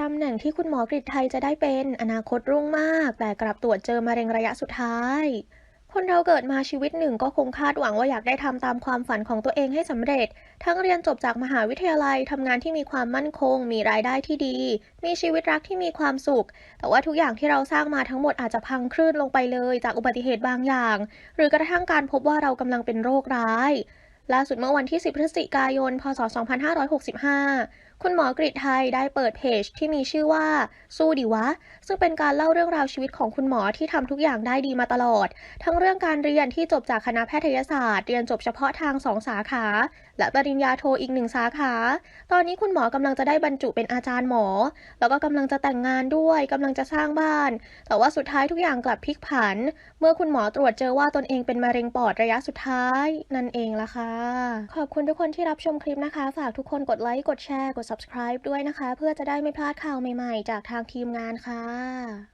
ตำแหน่งที่คุณหมอกฤษไทยจะได้เป็นอนาคตรุ่งมาก แต่กลับตรวจเจอมะเร็งระยะสุดท้าย คนเราเกิดมาชีวิตหนึ่งก็คงคาดหวังว่าอยากได้ทำตามความฝันของตัวเองให้สำเร็จ ทั้งเรียนจบจากมหาวิทยาลัยทำงานที่มีความมั่นคง มีรายได้ที่ดี มีชีวิตรักที่มีความสุข แต่ว่าทุกอย่างที่เราสร้างมาทั้งหมดอาจจะพังคลื่นลงไปเลยจากอุบัติเหตุบางอย่าง หรือกระทั่งการพบว่าเรากำลังเป็นโรคร้ายล่าสุดเมื่อวันที่ 10 พฤศจิกายน พศ 2565 คุณหมอกฤษไทยได้เปิดเพจที่มีชื่อว่า สู้ดิวะ ซึ่งเป็นการเล่าเรื่องราวชีวิตของคุณหมอที่ทำทุกอย่างได้ดีมาตลอด ทั้งเรื่องการเรียนที่จบจากคณะแพทยศาสตร์ เรียนจบเฉพาะทางสองสาขา และปริญญาโทอีกหนึ่งสาขา ตอนนี้คุณหมอกำลังจะได้บรรจุเป็นอาจารย์หมอ แล้วก็กำลังจะแต่งงานด้วยกำลังจะสร้างบ้าน แต่ว่าสุดท้ายทุกอย่างกลับพลิกผัน เมื่อคุณหมอตรวจเจอว่าตนเองเป็นมะเร็งปอดระยะสุดท้าย นั่นเองล่ะค่ะ ขอบคุณทุกคนที่รับชมคลิปนะคะ ฝากทุกคนกดไลค์ กดแชร์ กด subscribe ด้วยนะคะ เพื่อจะได้ไม่พลาดข่าวใหม่ๆ จากทางทีมงานค่ะ